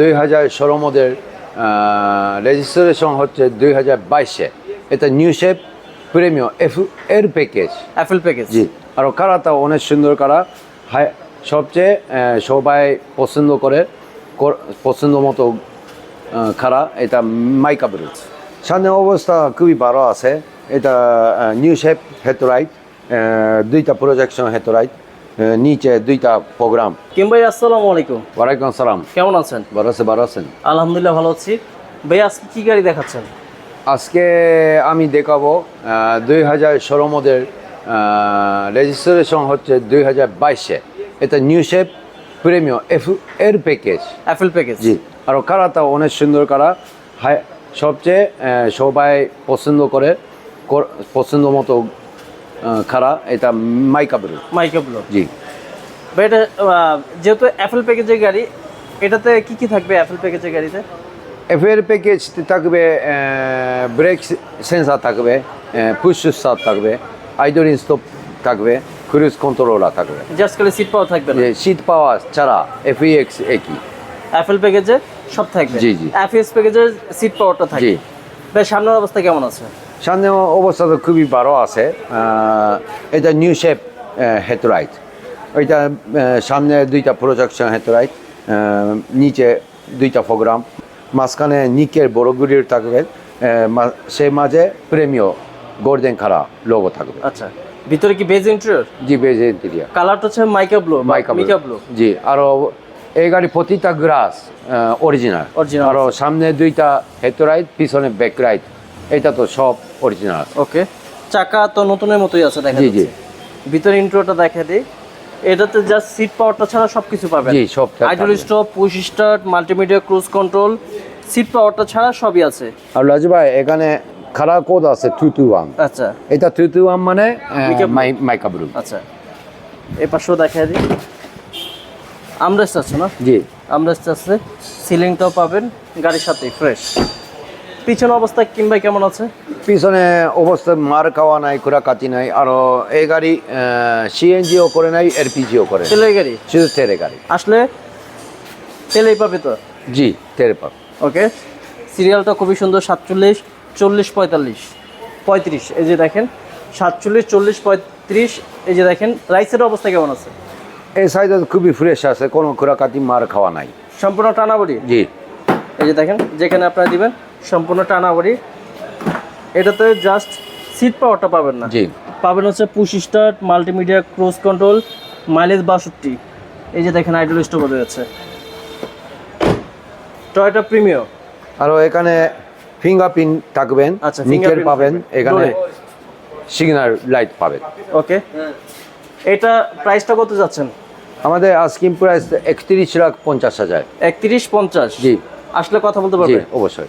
দুই হাজার ষোলো মডেল রেজিস্ট্রেশন হচ্ছে দুই হাজার বাইশে। এটা নিউ শেপ প্রিমিয়াম এফ এর প্যাকেজ অ্যাপেল প্যাকেজ জি। আর কারাটা অনেক সুন্দর কারা হাই সবচেয়ে সবাই পছন্দ করে পছন্দ মতো খারা এটা মাইকা ব্রুজ সামনে অবস্থা খুবই ভালো আছে। এটা নিউ শেপ হেটোরাইট দুইটা প্রজেকশন হেটোরাইট নিচে দুইটা প্রোগ্রাম। কিম ভাই আসসালামু আলাইকুম। ওয়ালাইকুম আসসালাম। কেমন আছেন? ভালো আছে ভালো আছেন। আলহামদুলিল্লাহ ভালো আছি। ভাই আজকে কি গাড়ি দেখাচ্ছেন? আজকে আমি দেখাবো দুই হাজার ষোলো মডেল রেজিস্ট্রেশন হচ্ছে দুই হাজার বাইশে। এটা নিউ শেপ প্রিমিয়াম এফ এর প্যাকেজ অ্যাপেল প্যাকেজ জি আর কারাটা অনেক সুন্দর কারা হাই সবচেয়ে সবাই পছন্দ করে পছন্দ মতো খারা এটা মাইকা ব্রুজ মাইকা ব্লো। জি। এটা যেহেতু অ্যাপেল প্যাকেজের গাড়ি এটাতে কি কি থাকবে অ্যাপেল প্যাকেজের গাড়িতে? এফ প্যাকেজ থাকবে ব্রেক সেন্সার থাকবে পুশ স্টার থাকবে আইডোর স্টপ থাকবে ক্রুজ কন্ট্রোলার থাকবে। জাস্ট খালি সিট পাওয়া থাকবে না? যে শীত পাওয়া ছাড়া এফইএক্স একই। অ্যাপেল প্যাকেজে সব থাকবে? জি, জি। অ্যাফএস প্যাকেজের সিট পাওয়ারটা জি। থাকবে? ভাই সামনের অবস্থা কেমন আছে? সামনে অবস্থা তো খুবই ভালো আছে এটা নিউ শেপ হেথরাইট ওইটা সামনে দুইটা প্রজেকশন হেথরাইট নিচে দুইটা প্রোগ্রাম মাঝখানে নিকের বড় গুড়ির থাকবে সে মাঝে প্রেমীয় গোল্ডেন খারা লোগো থাকবে। আচ্ছা ভিতরে কি বেজ ইন্টেরিয়র জি বেজ ইন্টেরিয়ার কালারটা হচ্ছে মাইকা ব্লু মাইকা মিকা ব্লু জি আরও এই গাড়ি প্রতিটা গ্রাস অরিজিনাল অরিজিনাল আরও সামনে দুইটা হেথরাইট পিছনে ব্যাক রাইট এটা তো সব অরিজিনাল ওকে চাকা তো নতুনের মতোই আছে দেখা জি, জি। যাচ্ছে। ভিতরে ইন্ট্রোটা দেখা দিই। এটাতে জাস্ট সিট পাওয়ারটা ছাড়া সবকিছু পাবেন। জি, সব idle stop push start multimedia cruise control seat পাওয়ারটা ছাড়া সবই আছে। আর লাজু ভাই এখানে খারাপ কোড আছে টু টু ওয়ান আচ্ছা। এটা টু টু ওয়ান মানে। মাইকা ব্রু আচ্ছা। এই পাশেও দেখা দিই। আমরেস্ট আছে না? জি। আমরেস্ট আছে। সিলিংটাও পাবেন। গাড়ির সাথে ফ্রেশ পিছনে অবস্থা কিংবা কেমন আছে? পিছনে অবস্থা মার খাওয়া নাই খোরা কাটি নাই আর এই গাড়ি সিএনজিও করে নাই এলপিজিও করে। তেলের গাড়ি? শুধু তেরে গাড়ি। আসলে তেলেই পাবে তো? জি তেরে পাব। ওকে সিরিয়ালটা খুবই সুন্দর সাতচল্লিশ চল্লিশ পঁয়তাল্লিশ। পঁয়ত্রিশ এই যে দেখেন সাতচল্লিশ চল্লিশ পঁয়ত্রিশ এই যে দেখেন রাইসের অবস্থা কেমন আছে? এই সাইডে খুবই ফ্রেশ আছে কোনো খোরা কাটি মার খাওয়া নাই। সম্পূর্ণ টানাবড়ি? জি। এই যে দেখেন যেখানে আপনারা দিবেন সম্পূর্ণ টানাবড়ি। এটাতে জাস্ট সিট পাওয়ারটা পাবেন না। জি। পাবেন হচ্ছে push start multimedia cruise control mileage বাষট্টি। এই যে দেখেন আইডল স্টোর স্টোভ রয়েছে। টয়টা প্রিমিও আর এখানে ফিঙ্গারপ্রিন্ট থাকবেন আচ্ছা, নিকেল পাবেন এখানে। সিগন্যাল লাইট পাবেন। ওকে এটা প্রাইসটা কত যাচ্ছেন? আমাদের আস্কিম প্রাইস একত্রিশ লাখ পঞ্চাশ হাজার। একত্রিশ পঞ্চাশ। জি। আসলে কথা বলতে পারবেন অবশ্যই।